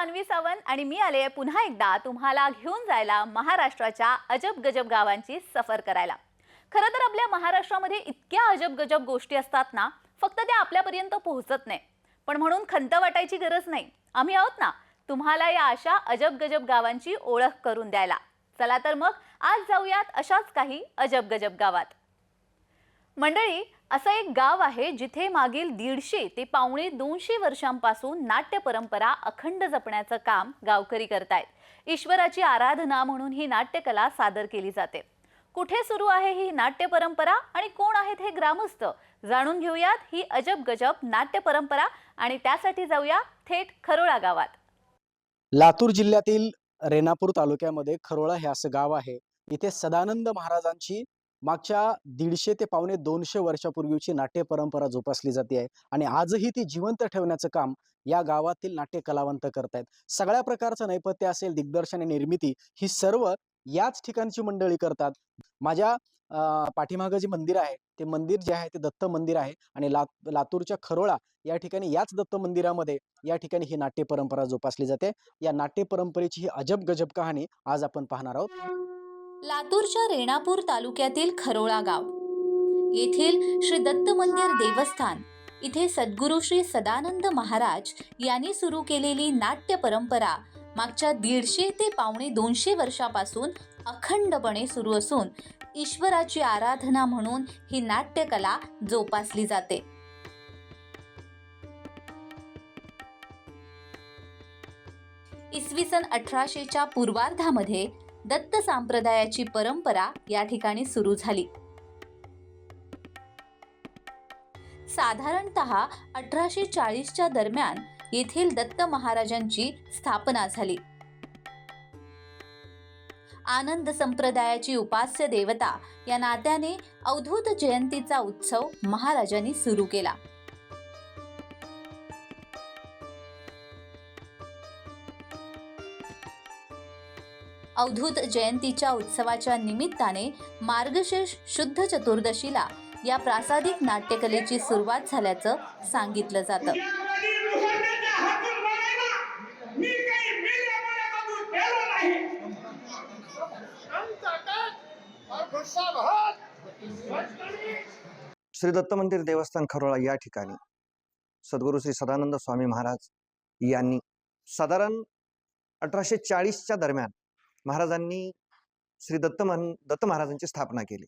जान्हवी सावंत आणि मी आले पुन्हा एकदा तुम्हाला घेऊन जायला महाराष्ट्राच्या अजब गजब गावांची सफर करायला. खरं तर आपल्या महाराष्ट्रामध्ये इतक्या अजब गजब गोष्टी असतात ना फक्त त्या आपल्यापर्यंत पोहोचत नाही. पण म्हणून खंत वाटायची गरज नाही. आम्ही आहोत ना तुम्हाला या अशा अजब गजब गावांची ओळख करून द्यायला. चला तर मग आज जाऊयात अशाच काही अजब गजब गावात. मंडळी असं एक गाव आहे जिथे मागील दीडशे ते पावणे दोनशे वर्षांपासून नाट्य परंपरा अखंड जपण्याचं काम गावकरी करतायत. ईश्वराची आराधना म्हणून ही नाट्यकला सादर केली जाते. कुठे सुरू आहे ही नाट्य परंपरा आणि कोण आहेत हे ग्रामस्थ? जाणून घेऊयात ही अजब गजब नाट्य परंपरा आणि त्यासाठी जाऊया थेट खरोळा गावात. लातूर जिल्ह्यातील रेणापूर तालुक्यामध्ये खरोळा हे असं गाव आहे. इथे सदानंद महाराजांची मागच्या दीडशे ते पावणे दोनशे वर्षापूर्वीची नाट्य परंपरा जोपासली जाते आहे. आणि आजही ती जिवंत ठेवण्याचं काम या गावातील नाट्य कलावंत करतायत सगळ्या प्रकारचं नैपथ्य असेल दिग्दर्शन आणि निर्मिती ही सर्व याच ठिकाणची मंडळी करतात. माझ्या पाठीमागं जे मंदिर आहे ते मंदिर जे आहे ते दत्त मंदिर आहे. आणि लात लातूरच्या खरोळा या ठिकाणी याच दत्त मंदिरामध्ये या ठिकाणी ही नाट्य परंपरा जोपासली जाते. या नाट्य परंपरेची ही अजब गजब कहाणी आज आपण पाहणार आहोत. लातूरच्या रेणापूर तालुक्यातील खरोळा गाव. येथील श्री दत्त मंदिर देवस्थान इथे सद्गुरू श्री सदानंद महाराज यांनी सुरू केलेली नाट्य परंपरा मागच्या दीडशे ते पावणे दोनशे वर्षापासून अखंडपणे सुरू असून ईश्वराची आराधना म्हणून ही नाट्यकला जोपासली जाते. इसवी सन अठराशेच्या पूर्वार्धामध्ये दत्त संप्रदायाची परंपरा या ठिकाणी सुरू झाली. साधारणत अठराशे चाळीसच्या दरम्यान येथील दत्त महाराजांची स्थापना झाली. आनंद संप्रदायाची उपास्य देवता या नात्याने अवधूत जयंतीचा उत्सव महाराजांनी सुरू केला. अवधूत जयंतीच्या उत्सवाच्या निमित्ताने मार्गशीर्ष शुद्ध चतुर्दशीला या प्रासादिक नाट्यकलेची सुरुवात झाल्याचं सांगितलं जातं. श्री दत्त मंदिर देवस्थान खरोळा या ठिकाणी. सद्गुरू श्री सदानंद स्वामी महाराज यांनी साधारण अठराशे चाळीसच्या दरम्यान महाराजांनी श्री दत्त मन दत्त महाराजांची स्थापना केली.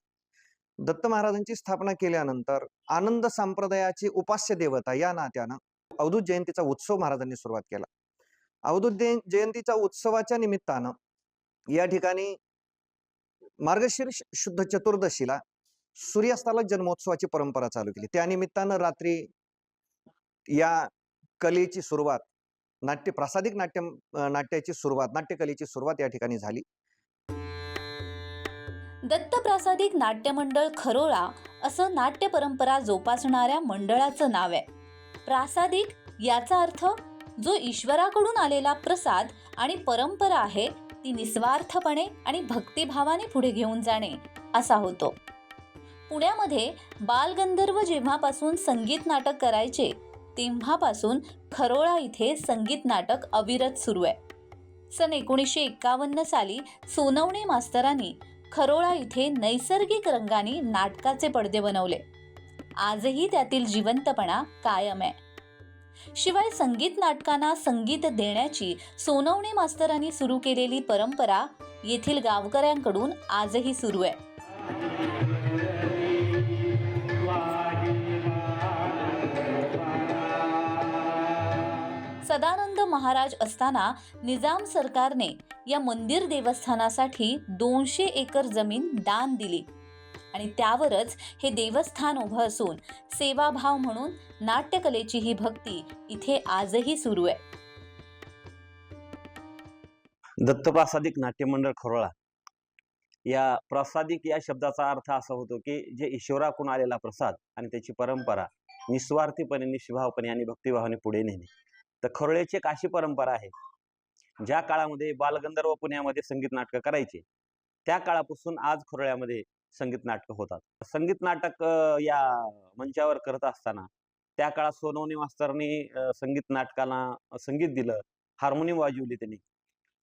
दत्त महाराजांची स्थापना केल्यानंतर आनंद संप्रदायाची उपास्य देवता या नात्यानं अवधूत जयंतीचा उत्सव महाराजांनी सुरुवात केला. अवधूत जयं- जयंतीच्या उत्सवाच्या निमित्तानं या ठिकाणी मार्गशीर्ष शुद्ध चतुर्दशीला सूर्यास्ताला जन्मोत्सवाची परंपरा चालू केली. त्या निमित्तानं रात्री या कलेची सुरुवात नाट्य प्रासादिक नाट्य नाट्याची सुरुवात नाट्यकलेची सुरुवात या ठिकाणी झाली. दत्त प्रासादिक नाट्य मंडळ खरोळा असं नाट्य परंपरा जोपासणाऱ्या मंडळाचं नाव आहे. प्रासादिक याचा अर्थ जो ईश्वराकडून आलेला प्रसाद आणि परंपरा आहे ती निस्वार्थपणे आणि भक्तिभावाने पुढे घेऊन जाणे असा होतो. पुण्यामध्ये बालगंधर्व जेव्हापासून संगीत नाटक करायचे तेव्हापासून खरोळा इथे संगीत नाटक अविरत सुरू आहे. सन एकोणीसशे एक्कावन्न साली सोनवणे मास्तरांनी खरोळा इथे नैसर्गिक रंगाने नाटकाचे पडदे बनवले. आजही त्यातील जिवंतपणा कायम आहे. शिवाय संगीत नाटकांना संगीत देण्याची सोनवणे मास्तरांनी सुरू केलेली परंपरा येथील गावकऱ्यांकडून आजही सुरू आहे. सदानंद महाराज असताना निजाम सरकारने या मंदिर देवस्थानासाठी दोनशे एकर जमीन दान दिली. आणि त्यावरच हे देवस्थान उभं असून सेवाभाव म्हणून नाट्यकलेची ही भक्ती इथे आजही सुरू आहे. दत्त प्रासादिक नाट्यमंडळ खरोळा. या प्रासादिक या शब्दाचा अर्थ असा होतो की जे ईश्वराकडून आलेला प्रसाद आणि त्याची परंपरा निस्वार्थीपणे निष्भावपणे आणि भक्तिभावाने पुढे नेणे. तर खरोळ्याची एक अशी परंपरा आहे. ज्या काळामध्ये बालगंधर्व पुण्यामध्ये संगीत नाटकं करायचे त्या काळापासून आज खरोळ्यामध्ये संगीत नाटकं होतात. संगीत नाटक या मंचावर करत असताना त्या काळात सोनवणी मास्तरनी संगीत नाटकाला संगीत दिलं हार्मोनियम वाजवली त्यांनी.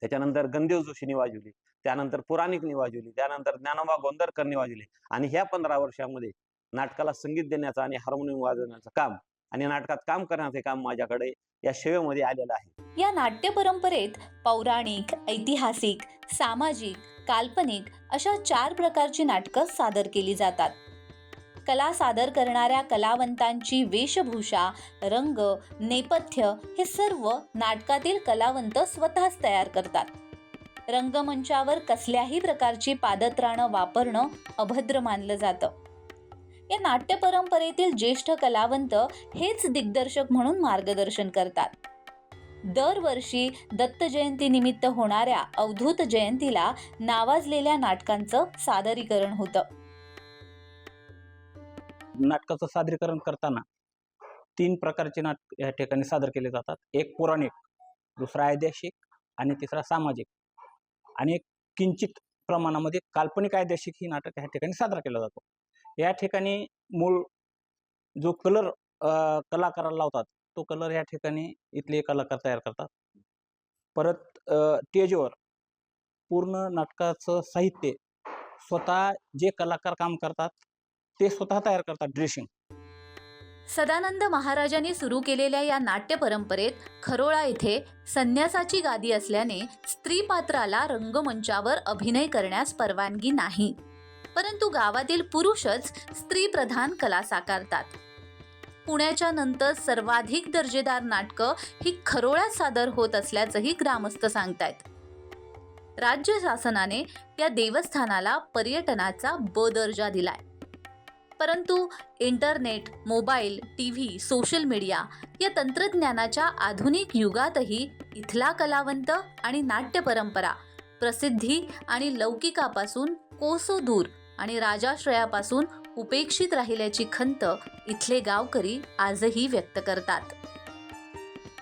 त्याच्यानंतर गंदेव जोशींनी वाजवली त्यानंतर पुराणिकनी वाजवली त्यानंतर ज्ञानोबा गोंदरकरनी वाजवली आणि ह्या पंधरा वर्षामध्ये नाटकाला संगीत देण्याचं आणि हार्मोनियम वाजवण्याचं काम आणि नाटकात काम करण्याचे काम माझ्याकडे या सेवेमध्ये आलेलं आहे. या नाट्य परंपरेत पौराणिक ऐतिहासिक सामाजिक काल्पनिक अशा चार प्रकारची नाटकं सादर केली जातात. कला सादर करणाऱ्या कलावंतांची वेशभूषा रंग नेपथ्य हे सर्व नाटकातील कलावंत स्वतःच तयार करतात. रंगमंचावर कसल्याही प्रकारची पादत्राणं वापरणं अभद्र मानलं जातं. या नाट्य परंपरेतील ज्येष्ठ कलावंत हेच दिग्दर्शक म्हणून मार्गदर्शन करतात. दरवर्षी दत्त जयंतीनिमित्त होणाऱ्या अवधूत जयंतीला नावाजलेल्या नाटकांचं सादरीकरण होतं. नाटकाचं सादरीकरण करताना तीन प्रकारचे नाटक या ठिकाणी सादर केले जातात. एक पौराणिक दुसरा ऐतिहासिक आणि तिसरा सामाजिक. आणि किंचित प्रमाणामध्ये काल्पनिक ऐतिहासिक ही नाटक या ठिकाणी सादर केला जातो. या ठिकाणी मूळ जो कलर कलाकाराला लावतात तो कलर या ठिकाणी इथले कलाकार तयार करतात. परत अ, स्टेजवर पूर्ण नाटकाचं साहित्य स्वतः जे कलाकार काम करतात ते स्वतः तयार करतात ड्रेसिंग सदानंद महाराजांनी सुरू केलेल्या या नाट्य परंपरेत खरोळा येथे संन्यासाची गादी असल्याने स्त्री पात्राला रंगमंचावर अभिनय करण्यास परवानगी नाही. परंतु गावातील पुरुषच स्त्रीप्रधान कला साकारतात. पुण्याच्या नंतर सर्वाधिक दर्जेदार नाटकं ही खरोळ्यात सादर होत असल्याचंही ग्रामस्थ सांगतायत. राज्य शासनाने या देवस्थानाला पर्यटनाचा ब दर्जा दिलाय. परंतु internet mobile T V social media या तंत्रज्ञानाच्या आधुनिक युगातही इथला कलावंत आणि नाट्य परंपरा प्रसिद्धी आणि लौकिकापासून कोसो दूर आणि राजाश्रयापासून उपेक्षित राहिल्याची खंत इथले गावकरी आजही व्यक्त करतात.